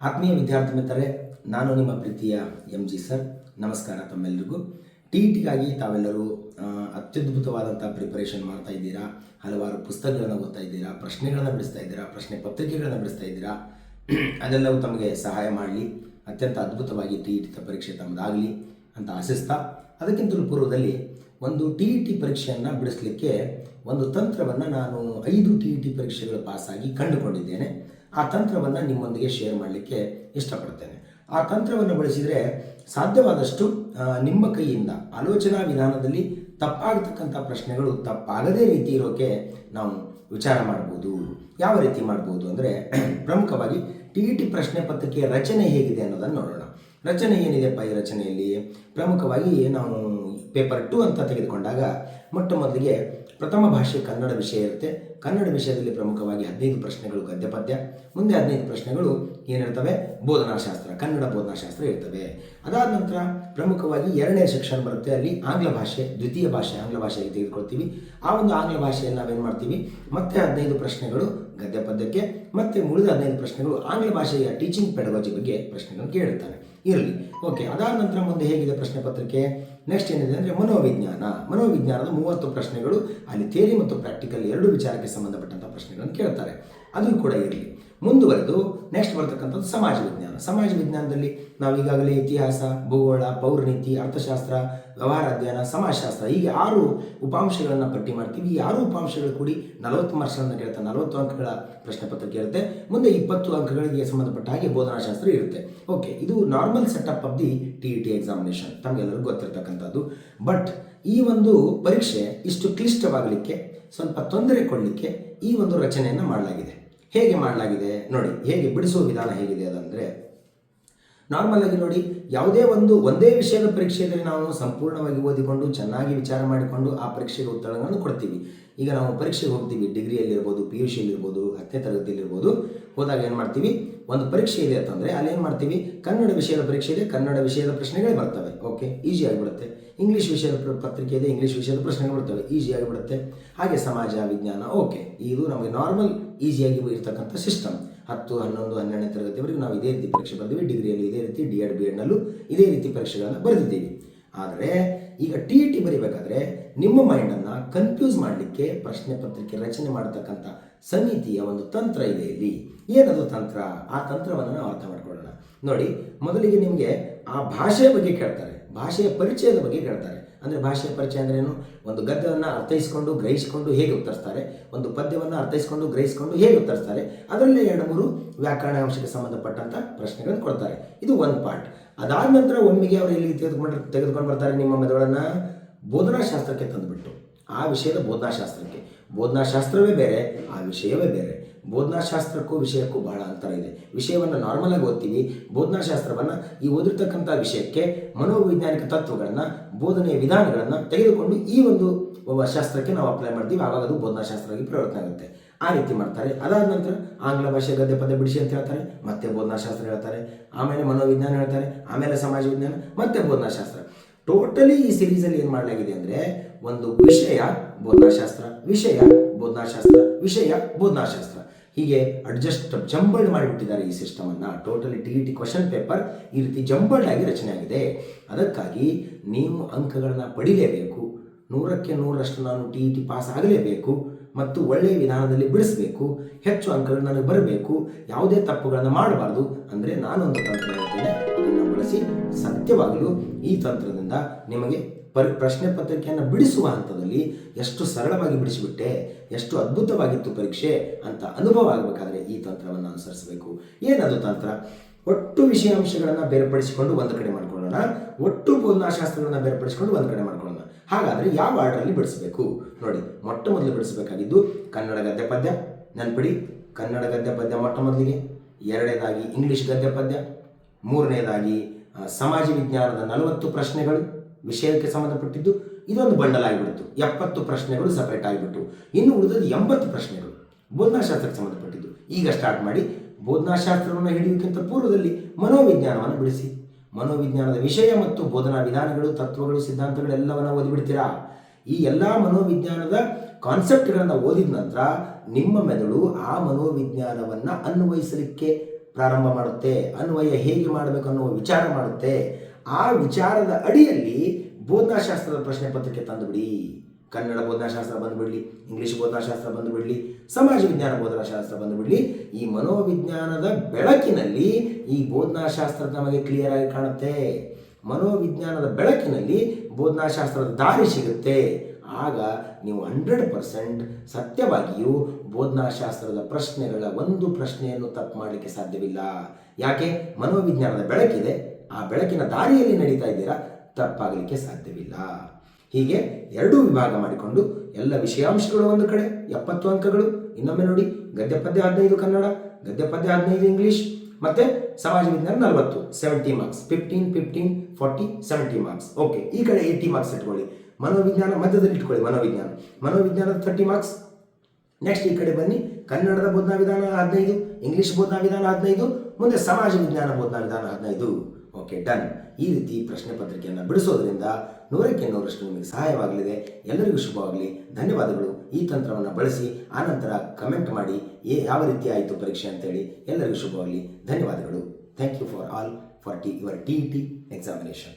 ಆತ್ಮೀಯ ವಿದ್ಯಾರ್ಥಿ ಮಿತ್ರರೇ, ನಾನು ನಿಮ್ಮ ಪ್ರೀತಿಯ ಎಂ ಜಿ ಸರ್ ನಮಸ್ಕಾರ ತಮ್ಮೆಲ್ಲರಿಗೂ ಟಿ ಟಿಗಾಗಿ ತಾವೆಲ್ಲರೂ ಅತ್ಯದ್ಭುತವಾದಂಥ ಪ್ರಿಪರೇಷನ್ ಮಾಡ್ತಾ ಇದ್ದೀರಾ? ಹಲವಾರು ಪುಸ್ತಕಗಳನ್ನು ಓದ್ತಾ ಇದ್ದೀರಾ? ಪ್ರಶ್ನೆಗಳನ್ನು ಬಿಡಿಸ್ತಾ ಇದ್ದೀರಾ? ಪ್ರಶ್ನೆ ಪತ್ರಿಕೆಗಳನ್ನು ಬಿಡಿಸ್ತಾ ಇದ್ದೀರಾ? ಅದೆಲ್ಲವೂ ತಮಗೆ ಸಹಾಯ ಮಾಡಲಿ. ಅತ್ಯಂತ ಅದ್ಭುತವಾಗಿ ಟಿ ಇ ಟಿ ಪರೀಕ್ಷೆ ತಮ್ಮದಾಗಲಿ ಅಂತ ಆಶಿಸ್ತಾ, ಅದಕ್ಕಿಂತಲೂ ಪೂರ್ವದಲ್ಲಿ ಒಂದು ಟಿ ಇ ಟಿ ಪರೀಕ್ಷೆಯನ್ನು ಬಿಡಿಸಲಿಕ್ಕೆ ಒಂದು ತಂತ್ರವನ್ನು ನಾನು ಐದು ಟಿ ಇ ಟಿ ಪರೀಕ್ಷೆಗಳು ಪಾಸಾಗಿ ಕಂಡುಕೊಂಡಿದ್ದೇನೆ. ಆ ತಂತ್ರವನ್ನು ನಿಮ್ಮೊಂದಿಗೆ ಶೇರ್ ಮಾಡಲಿಕ್ಕೆ ಇಷ್ಟಪಡ್ತೇನೆ. ಆ ತಂತ್ರವನ್ನು ಬಳಸಿದರೆ ಸಾಧ್ಯವಾದಷ್ಟು ನಿಮ್ಮ ಕೈಯಿಂದ ಆಲೋಚನಾ ವಿಧಾನದಲ್ಲಿ ತಪ್ಪಾಗತಕ್ಕಂಥ ಪ್ರಶ್ನೆಗಳು ತಪ್ಪಾಗದೇ ರೀತಿ ಇರೋಕೆ ನಾವು ವಿಚಾರ ಮಾಡ್ಬೋದು. ಯಾವ ರೀತಿ ಮಾಡ್ಬೋದು ಅಂದರೆ ಪ್ರಮುಖವಾಗಿ ಟಿ ಇ ಟಿ ಪ್ರಶ್ನೆ ಪತ್ರಿಕೆಯ ರಚನೆ ಹೇಗಿದೆ ಅನ್ನೋದನ್ನು ನೋಡೋಣ. ರಚನೆ ಏನಿದೆ ಪೈ ರಚನೆಯಲ್ಲಿ? ಪ್ರಮುಖವಾಗಿ ನಾವು ಪೇಪರ್ ಟು ಅಂತ ತೆಗೆದುಕೊಂಡಾಗ ಮೊಟ್ಟ ಮೊದಲಿಗೆ ಪ್ರಥಮ ಭಾಷೆ ಕನ್ನಡ ವಿಷಯ ಇರುತ್ತೆ. ಕನ್ನಡ ವಿಷಯದಲ್ಲಿ ಪ್ರಮುಖವಾಗಿ ಹದಿನೈದು ಪ್ರಶ್ನೆಗಳು ಗದ್ಯ ಪದ್ಯ ಮುಂದೆ ಹದಿನೈದು ಪ್ರಶ್ನೆಗಳು ಏನಿರ್ತವೆ? ಬೋಧನಾಶಾಸ್ತ್ರ, ಕನ್ನಡ ಬೋಧನಾಶಾಸ್ತ್ರ ಇರ್ತವೆ. ಅದಾದ ನಂತರ ಪ್ರಮುಖವಾಗಿ ಎರಡನೇ ಸೆಕ್ಷನ್ ಬರುತ್ತೆ. ಅಲ್ಲಿ ಆಂಗ್ಲ ಭಾಷೆ, ದ್ವಿತೀಯ ಭಾಷೆ, ಆಂಗ್ಲ ಭಾಷೆಗೆ ತೆಗೆದುಕೊಳ್ತೀವಿ. ಆ ಒಂದು ಆಂಗ್ಲ ಭಾಷೆಯನ್ನು ನಾವೇನು ಮಾಡ್ತೀವಿ? ಮತ್ತೆ ಹದಿನೈದು ಪ್ರಶ್ನೆಗಳು ಗದ್ಯ ಪದ್ಯಕ್ಕೆ ಮತ್ತೆ ಉಳಿದ ಹದಿನೈದು ಪ್ರಶ್ನೆಗಳು ಆಂಗ್ಲ ಭಾಷೆಯ ಟೀಚಿಂಗ್ ಪೆಡಗಾಜಿ ಬಗ್ಗೆ ಪ್ರಶ್ನೆಗಳನ್ನು ಕೇಳುತ್ತಾನೆ ಇರಲಿ. ಓಕೆ ಅದಾದ ನಂತರ ಮುಂದೆ ಹೇಗಿದೆ ಪ್ರಶ್ನೆ ಪತ್ರಿಕೆ? ನೆಕ್ಸ್ಟ್ ಏನಿದೆ ಅಂದರೆ ಮನೋವಿಜ್ಞಾನ. ಮನೋವಿಜ್ಞಾನದ ಮೂವತ್ತು ಪ್ರಶ್ನೆಗಳು ಅಲ್ಲಿ ಥಿಯರಿ ಮತ್ತು ಪ್ರಾಕ್ಟಿಕಲ್ ಎರಡು ವಿಚಾರಕ್ಕೆ ಸಂಬಂಧಪಟ್ಟಂಥ ಪ್ರಶ್ನೆಗಳನ್ನು ಕೇಳ್ತಾರೆ. ಅದು ಕೂಡ ಇರಲಿ. ಮುಂದುವರೆದು ನೆಕ್ಸ್ಟ್ ಬರ್ತಕ್ಕಂಥದ್ದು ಸಮಾಜ ವಿಜ್ಞಾನ. ಸಮಾಜ ವಿಜ್ಞಾನದಲ್ಲಿ ನಾವು ಈಗಾಗಲೇ ಇತಿಹಾಸ, ಭೂಗೋಳ, ಪೌರನೀತಿ, ಅರ್ಥಶಾಸ್ತ್ರ, ವ್ಯವಹಾರ ಅಧ್ಯಯನ, ಸಮಾಜಶಾಸ್ತ್ರ ಹೀಗೆ ಆರು ಉಪಾಂಶಗಳನ್ನು ಪಟ್ಟಿ ಮಾಡ್ತೀವಿ. ಈ ಆರು ಉಪಾಂಶಗಳು ಕೂಡಿ ನಲವತ್ತು ಮಾರ್ಕ್ಸ್ಗಳನ್ನು ಕೇಳ್ತಾ ನಲವತ್ತು ಅಂಕಗಳ ಪ್ರಶ್ನೆ ಪತ್ರಿಕೆ ಇರುತ್ತೆ ಮುಂದೆ ಇಪ್ಪತ್ತು ಅಂಕಗಳಿಗೆ ಸಂಬಂಧಪಟ್ಟ ಹಾಗೆ ಬೋಧನಾಶಾಸ್ತ್ರ ಇರುತ್ತೆ. ಓಕೆ ಇದು normal setup of the T E T examination ತಮಗೆಲ್ಲರಿಗೂ ಗೊತ್ತಿರತಕ್ಕಂಥದ್ದು. ಬಟ್ ಈ ಒಂದು ಪರೀಕ್ಷೆ ಇಷ್ಟು ಕ್ಲಿಷ್ಟವಾಗಲಿಕ್ಕೆ, ಸ್ವಲ್ಪ ತೊಂದರೆ ಕೊಡಲಿಕ್ಕೆ ಈ ಒಂದು ರಚನೆಯನ್ನು ಮಾಡಲಾಗಿದೆ. ಹೇಗೆ ಮಾಡಲಾಗಿದೆ? ನೋಡಿ ಹೇಗೆ ಬಿಡಿಸುವ ವಿಧಾನ ಹೇಗಿದೆ ಅದಂದರೆ ನಾರ್ಮಲ್ ಆಗಿ ನೋಡಿ, ಯಾವುದೇ ಒಂದು, ಒಂದೇ ವಿಷಯದ ಪರೀಕ್ಷೆಯಲ್ಲಿ ನಾವು ಸಂಪೂರ್ಣವಾಗಿ ಓದಿಕೊಂಡು, ಚೆನ್ನಾಗಿ ವಿಚಾರ ಮಾಡಿಕೊಂಡು ಆ ಪರೀಕ್ಷೆಗೆ ಉತ್ತರಗಳನ್ನು ಕೊಡ್ತೀವಿ. ಈಗ ನಾವು ಪರೀಕ್ಷೆಗೆ ಹೋಗ್ತೀವಿ. ಡಿಗ್ರಿಯಲ್ಲಿರ್ಬೋದು ಪಿ ಯು ಸಿಯಲ್ಲಿರ್ಬೋದು ಹತ್ತನೇ ತರಗತಿಯಲ್ಲಿರ್ಬೋದು ಹೋದಾಗ ಏನು ಮಾಡ್ತೀವಿ? ಒಂದು ಪರೀಕ್ಷೆ ಇದೆ ಅಂತಂದರೆ ಅಲ್ಲಿ ಏನು ಮಾಡ್ತೀವಿ? ಕನ್ನಡ ವಿಷಯದ ಪರೀಕ್ಷೆ ಇದೆ ಕನ್ನಡ ವಿಷಯದ ಪ್ರಶ್ನೆಗಳೇ ಬರ್ತವೆ. ಓಕೆ ಈಸಿ ಆಗಿಬಿಡುತ್ತೆ. ಇಂಗ್ಲೀಷ್ ವಿಷಯದ ಪತ್ರಿಕೆ ಇದೆ ಇಂಗ್ಲೀಷ್ ವಿಷಯದ ಪ್ರಶ್ನೆಗಳು ಬರ್ತವೆ. ಈಸಿ ಆಗಿಬಿಡುತ್ತೆ. ಹಾಗೆ ಸಮಾಜ, ವಿಜ್ಞಾನ ಓಕೆ ಇದು ನಮಗೆ ನಾರ್ಮಲ್ ಈಸಿಯಾಗಿ ಇರ್ತಕ್ಕಂಥ ಸಿಸ್ಟಮ್ ಹತ್ತು, ಹನ್ನೊಂದು, ಹನ್ನೆರಡನೇ ತರಗತಿವರೆಗೆ ನಾವು ಇದೇ ರೀತಿ ಪರೀಕ್ಷೆ ಬರೆದಿವಿ. ಡಿಗ್ರಿಯಲ್ಲಿ ಇದೇ ರೀತಿ ಡಿ ಎಡ್ ಬಿ ಎಡ್ನಲ್ಲೂ ಇದೇ ರೀತಿ ಪರೀಕ್ಷೆಗಳನ್ನು ಬರೆದಿದ್ದೀವಿ. ಆದರೆ ಈಗ ಟಿ ಇ ಟಿ ಬರೀಬೇಕಾದ್ರೆ ನಿಮ್ಮ ಮೈಂಡನ್ನು ಕನ್ಫ್ಯೂಸ್ ಮಾಡಲಿಕ್ಕೆ ಪ್ರಶ್ನೆ ಪತ್ರಿಕೆ ರಚನೆ ಮಾಡತಕ್ಕಂಥ ಸಮಿತಿಯ ಒಂದು ತಂತ್ರ ಇದೆ ಇಲ್ಲಿ. ಏನದು ತಂತ್ರ? ಆ ತಂತ್ರವನ್ನು ನಾವು ಅರ್ಥ ಮಾಡ್ಕೊಳ್ಳೋಣ. ನೋಡಿ, ಮೊದಲಿಗೆ ನಿಮಗೆ ಆ ಭಾಷೆಯ ಬಗ್ಗೆ ಕೇಳ್ತಾರೆ. ಭಾಷೆಯ ಪರಿಚಯದ ಬಗ್ಗೆ ಕೇಳ್ತಾರೆ. ಅಂದರೆ ಭಾಷೆಯ ಪರಿಚಯ ಅಂದರೆ ಏನು? ಒಂದು ಗದ್ಯವನ್ನು ಅರ್ಥೈಸಿಕೊಂಡು, ಗ್ರಹಿಸಿಕೊಂಡು ಹೇಗೆ ಉತ್ತರಿಸ್ತಾರೆ? ಒಂದು ಪದ್ಯವನ್ನು ಅರ್ಥೈಸಿಕೊಂಡು, ಗ್ರಹಿಸಿಕೊಂಡು ಹೇಗೆ ಉತ್ತರಿಸ್ತಾರೆ? ಅದರಲ್ಲೇ ಎರಡು ಮೂರು ವ್ಯಾಕರಣ ಅಂಶಕ್ಕೆ ಸಂಬಂಧಪಟ್ಟಂಥ ಪ್ರಶ್ನೆಗಳನ್ನು ಕೊಡ್ತಾರೆ. ಇದು ಒಂದು ಪಾರ್ಟ್ ಅದಾದ ನಂತರ ಒಮ್ಮೆಗೆ ಅವರು ಎಲ್ಲಿ ತೆಗೆದುಕೊಂಡು ತೆಗೆದುಕೊಂಡು ಬರ್ತಾರೆ ನಿಮ್ಮ ಮೆದುಳನ್ನು? ಬೋಧನಾಶಾಸ್ತ್ರಕ್ಕೆ ತಂದುಬಿಟ್ಟು. ಆ ವಿಷಯದ ಬೋಧನಾಶಾಸ್ತ್ರಕ್ಕೆ. ಬೋಧನಾಶಾಸ್ತ್ರವೇ ಬೇರೆ, ಆ ವಿಷಯವೇ ಬೇರೆ. ಬೋಧನಾಶಾಸ್ತ್ರಕ್ಕೂ ವಿಷಯಕ್ಕೂ ಬಹಳ ಅಂತರ ಇದೆ. ವಿಷಯವನ್ನು ನಾರ್ಮಲ್ ಆಗಿ ಓದ್ತೀವಿ ಬೋಧನಾಶಾಸ್ತ್ರವನ್ನು ಈ ಓದಿರ್ತಕ್ಕಂಥ ವಿಷಯಕ್ಕೆ ಮನೋವೈಜ್ಞಾನಿಕ ತತ್ವಗಳನ್ನು, ಬೋಧನೆಯ ವಿಧಾನಗಳನ್ನು ತೆಗೆದುಕೊಂಡು ಈ ಒಂದು ಒಬ್ಬ ಶಾಸ್ತ್ರಕ್ಕೆ ನಾವು ಅಪ್ಲೈ ಮಾಡ್ತೀವಿ. ಆವಾಗ ಅದು ಬೋಧನಾಶಾಸ್ತ್ರವಾಗಿ ಪರಿವರ್ತನೆ ಆಗುತ್ತೆ. ಆ ರೀತಿ ಮಾಡ್ತಾರೆ. ಅದಾದ ನಂತರ ಆಂಗ್ಲ ಭಾಷೆ ಗದ್ಯ ಪದ ಬಿಡಿಸಿ ಅಂತ ಹೇಳ್ತಾರೆ. ಮತ್ತೆ ಬೋಧನಾಶಾಸ್ತ್ರ ಹೇಳ್ತಾರೆ. ಆಮೇಲೆ ಮನೋವಿಜ್ಞಾನ ಹೇಳ್ತಾರೆ. ಆಮೇಲೆ ಸಮಾಜ ವಿಜ್ಞಾನ ಮತ್ತೆ ಬೋಧನಾಶಾಸ್ತ್ರ. ಟೋಟಲಿ ಈ ಸಿರೀಸಲ್ಲಿ ಏನು ಮಾಡಲಾಗಿದೆ ಅಂದರೆ ಒಂದು ವಿಷಯ ಬೋಧನಾಶಾಸ್ತ್ರ ವಿಷಯ ಬೋಧನಾಶಾಸ್ತ್ರ. ವಿಷಯ ಬೋಧನಾಶಾಸ್ತ್ರ. ಹೀಗೆ ಅಡ್ಜಸ್ಟ್ ಜಂಬಲ್ಡ್ ಮಾಡಿಬಿಟ್ಟಿದ್ದಾರೆ ಈ ಸಿಸ್ಟಮನ್ನು totally T E T question paper ಈ ರೀತಿ ಜಂಬಲ್ಡ್ ಆಗಿ ರಚನೆ ಆಗಿದೆ. ಅದಕ್ಕಾಗಿ ನೀವು ಅಂಕಗಳನ್ನು ಪಡಿಲೇಬೇಕು. ನೂರಕ್ಕೆ ನೂರರಷ್ಟು ನಾನು ಟಿ ಇ ಟಿ ಪಾಸ್ ಆಗಲೇಬೇಕು. ಮತ್ತು ಒಳ್ಳೆಯ ವಿಧಾನದಲ್ಲಿ ಬಿಡಿಸಬೇಕು, ಹೆಚ್ಚು ಅಂಕಗಳು ನನಗೆ ಬರಬೇಕು, ಯಾವುದೇ ತಪ್ಪುಗಳನ್ನು ಮಾಡಬಾರ್ದು ಅಂದರೆ ನಾನೊಂದು ತಂತ್ರ ಹೇಳ್ತೇನೆ. ಅದನ್ನು ಬಳಸಿ ಸತ್ಯವಾಗಲೂ ಈ ತಂತ್ರದಿಂದ ನಿಮಗೆ ಪರ್, ಪ್ರಶ್ನೆ ಪತ್ರಿಕೆಯನ್ನು ಬಿಡಿಸುವ ಹಂತದಲ್ಲಿ ಎಷ್ಟು ಸರಳವಾಗಿ ಬಿಡಿಸಿಬಿಟ್ಟೆ, ಎಷ್ಟು ಅದ್ಭುತವಾಗಿತ್ತು ಪರೀಕ್ಷೆ ಅಂತ ಅನುಭವ ಆಗಬೇಕಾದ್ರೆ ಈ ತಂತ್ರವನ್ನು ಅನುಸರಿಸಬೇಕು. ಏನದು ತಂತ್ರ? ಒಟ್ಟು ವಿಷಯಾಂಶಗಳನ್ನು ಬೇರ್ಪಡಿಸಿಕೊಂಡು ಒಂದು ಕಡೆ ಮಾಡ್ಕೊಳ್ಳೋಣ. ಒಟ್ಟು ಬೋಧನಾಶಾಸ್ತ್ರಗಳನ್ನು ಬೇರ್ಪಡಿಸಿಕೊಂಡು ಒಂದು ಕಡೆ ಮಾಡ್ಕೊಳ್ಳೋಣ. ಹಾಗಾದರೆ ಯಾವ ಆರ್ಡರಲ್ಲಿ ಬಿಡಿಸಬೇಕು? ನೋಡಿ, ಮೊಟ್ಟ ಮೊದಲು ಬಿಡಿಸಬೇಕಾಗಿದ್ದು ಕನ್ನಡ ಗದ್ಯ ಪದ್ಯ. ನೆನ್ಪಿಡಿ, ಕನ್ನಡ ಗದ್ಯ ಪದ್ಯ ಮೊಟ್ಟ ಮೊದಲಿಗೆ. ಎರಡನೇದಾಗಿ ಇಂಗ್ಲಿಷ್ ಗದ್ಯ ಪದ್ಯ. ಮೂರನೇದಾಗಿ ಸಮಾಜ ವಿಜ್ಞಾನದ ನಲವತ್ತು ಪ್ರಶ್ನೆಗಳು ವಿಷಯಕ್ಕೆ ಸಂಬಂಧಪಟ್ಟಿದ್ದು, ಇದೊಂದು ಬಂಡಲ್ ಆಗಿಬಿಡ್ತು. ಎಪ್ಪತ್ತು ಪ್ರಶ್ನೆಗಳು ಸಪರೇಟ್ ಆಗಿಬಿಟ್ಟು ಇನ್ನು ಉಳಿದದ್ದು ಎಂಬತ್ತು ಪ್ರಶ್ನೆಗಳು ಬೋಧನಾಶಾಸ್ತ್ರಕ್ಕೆ ಸಂಬಂಧಪಟ್ಟಿದ್ದು. ಈಗ ಸ್ಟಾರ್ಟ್ ಮಾಡಿ ಬೋಧನಾಶಾಸ್ತ್ರವನ್ನು ಹಿಡಿಯೋಕ್ಕಿಂತ ಪೂರ್ವದಲ್ಲಿ ಮನೋವಿಜ್ಞಾನವನ್ನು ಬಿಡಿಸಿ. ಮನೋವಿಜ್ಞಾನದ ವಿಷಯ ಮತ್ತು ಬೋಧನಾ ವಿಧಾನಗಳು, ತತ್ವಗಳು, ಸಿದ್ಧಾಂತಗಳೆಲ್ಲವನ್ನು ಓದಿಬಿಡ್ತೀರಾ? ಈ ಎಲ್ಲ ಮನೋವಿಜ್ಞಾನದ ಕಾನ್ಸೆಪ್ಟ್ಗಳನ್ನು ಓದಿದ ನಂತರ ನಿಮ್ಮ ಮೆದುಳು ಆ ಮನೋವಿಜ್ಞಾನವನ್ನು ಅನ್ವಯಿಸಲಿಕ್ಕೆ ಪ್ರಾರಂಭ ಮಾಡುತ್ತೆ. ಅನ್ವಯ ಹೇಗೆ ಮಾಡಬೇಕು ಅನ್ನುವ ವಿಚಾರ ಮಾಡುತ್ತೆ. ಆ ವಿಚಾರದ ಅಡಿಯಲ್ಲಿ ಬೋಧನಾಶಾಸ್ತ್ರದ ಪ್ರಶ್ನೆ ಪತ್ರಿಕೆ ತಂದುಬಿಡಿ. ಕನ್ನಡ ಬೋಧನಾಶಾಸ್ತ್ರ ಬಂದುಬಿಡಲಿ, ಇಂಗ್ಲಿಷ್ ಬೋಧನಾಶಾಸ್ತ್ರ ಬಂದುಬಿಡಲಿ, ಸಮಾಜ ವಿಜ್ಞಾನ ಬೋಧನಾಶಾಸ್ತ್ರ ಬಂದುಬಿಡಲಿ, ಈ ಮನೋವಿಜ್ಞಾನದ ಬೆಳಕಿನಲ್ಲಿ ಈ ಬೋಧನಾಶಾಸ್ತ್ರ ನಮಗೆ ಕ್ಲಿಯರ್ ಆಗಿ ಕಾಣುತ್ತೆ. ಮನೋವಿಜ್ಞಾನದ ಬೆಳಕಿನಲ್ಲಿ ಬೋಧನಾಶಾಸ್ತ್ರದ ದಾರಿ ಸಿಗುತ್ತೆ. ಆಗ ನೀವು ಹಂಡ್ರೆಡ್ ಪರ್ಸೆಂಟ್ ಸತ್ಯವಾಗಿಯೂ ಬೋಧನಾಶಾಸ್ತ್ರದ ಪ್ರಶ್ನೆಗಳ ಒಂದು ಪ್ರಶ್ನೆಯನ್ನು ತಪ್ಪು ಮಾಡಲಿಕ್ಕೆ ಸಾಧ್ಯವಿಲ್ಲ. ಯಾಕೆ? ಮನೋವಿಜ್ಞಾನದ ಬೆಳಕಿದೆ. ಆ ಬೆಳಕಿನ ದಾರಿಯಲ್ಲಿ ನಡೀತಾ ಇದ್ದೀರಾ? ತಪ್ಪಾಗಲಿಕ್ಕೆ ಸಾಧ್ಯವಿಲ್ಲ. ಹೀಗೆ ಎರಡೂ ವಿಭಾಗ ಮಾಡಿಕೊಂಡು ಎಲ್ಲ ವಿಷಯಾಂಶಗಳು ಒಂದು ಕಡೆ, ಎಪ್ಪತ್ತು ಅಂಕಗಳು. ಇನ್ನೊಮ್ಮೆ ನೋಡಿ ಗದ್ಯ ಪದ್ಯ ಹದಿನೈದು ಕನ್ನಡ ಗದ್ಯ ಪದ್ಯ ಹದಿನೈದು ಇಂಗ್ಲಿಷ್, ಮತ್ತೆ ಸಮಾಜ ವಿಜ್ಞಾನ ನಲವತ್ತು seventy marks fifteen fifteen forty seventy marks okay ಈ ಕಡೆ ಏಯ್ಟಿ ಮಾರ್ಕ್ಸ್ ಇಟ್ಕೊಳ್ಳಿ. ಮನೋವಿಜ್ಞಾನ ಮಧ್ಯದಲ್ಲಿ ಇಟ್ಕೊಳ್ಳಿ ಮನೋವಿಜ್ಞಾನ. ಮನೋವಿಜ್ಞಾನದ ಥರ್ಟಿ ಮಾರ್ಕ್ಸ್ ನೆಕ್ಸ್ಟ್ ಈ ಕಡೆ ಬನ್ನಿ, ಕನ್ನಡದ ಬೋಧನಾ ವಿಧಾನ ಹದಿನೈದು, ಇಂಗ್ಲಿಷ್ ಬೋಧನಾ ವಿಧಾನ ಹದಿನೈದು, ಮುಂದೆ ಸಮಾಜ ವಿಜ್ಞಾನ ಬೋಧನಾ ವಿಧಾನ ಹದಿನೈದು. ಓಕೆ ಡನ್ ಈ ರೀತಿ ಪ್ರಶ್ನೆ ಪತ್ರಿಕೆಯನ್ನು ಬಿಡಿಸೋದ್ರಿಂದ ನೂರಕ್ಕೆ ನೂರಷ್ಟು ನಿಮಗೆ ಸಹಾಯವಾಗಲಿದೆ. ಎಲ್ಲರಿಗೂ ಶುಭವಾಗಲಿ. ಧನ್ಯವಾದಗಳು. ಈ ತಂತ್ರವನ್ನು ಬಳಸಿ ಆನಂತರ ಕಮೆಂಟ್ ಮಾಡಿ ಏ ಯಾವ ರೀತಿ ಆಯಿತು ಪರೀಕ್ಷೆ ಅಂತೇಳಿ ಎಲ್ಲರಿಗೂ ಶುಭವಾಗಲಿ. ಧನ್ಯವಾದಗಳು. Thank you for all for T your T E T examination